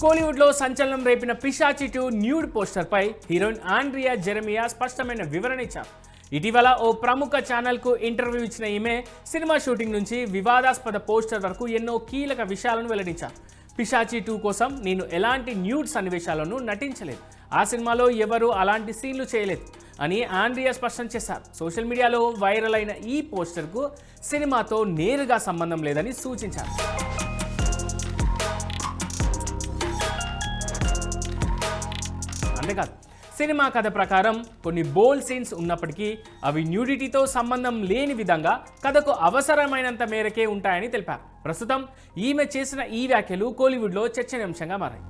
కోలీవుడ్లో సంచలనం రేపిన పిశాచి టూ న్యూడ్ పోస్టర్పై హీరోయిన్ ఆండ్రియా జెరమియా స్పష్టమైన వివరణ ఇచ్చారు. ఇటీవల ఓ ప్రముఖ ఛానల్కు ఇంటర్వ్యూ ఇచ్చిన ఈమె సినిమా షూటింగ్ నుంచి వివాదాస్పద పోస్టర్ వరకు ఎన్నో కీలక విషయాలను వెల్లడించారు. పిశాచి టూ కోసం నేను ఎలాంటి న్యూడ్ సన్నివేశాలను నటించలేదు. ఆ సినిమాలో ఎవరు అలాంటి సీన్లు చేయలేదు అని ఆండ్రియా స్పష్టం చేశారు. సోషల్ మీడియాలో వైరల్ అయిన ఈ పోస్టర్కు సినిమాతో నేరుగా సంబంధం లేదని సూచించారు. అంతేకాదు సినిమా కథ ప్రకారం కొన్ని బోల్డ్ సీన్స్ ఉన్నప్పటికీ అవి న్యూడిటీతో సంబంధం లేని విధంగా కథకు అవసరమైనంత మేరకే ఉంటాయని తెలిపారు. ప్రస్తుతం ఈమె చేసిన ఈ వ్యాఖ్యలు కోలీవుడ్లో చర్చనీయాంశంగా మారాయి.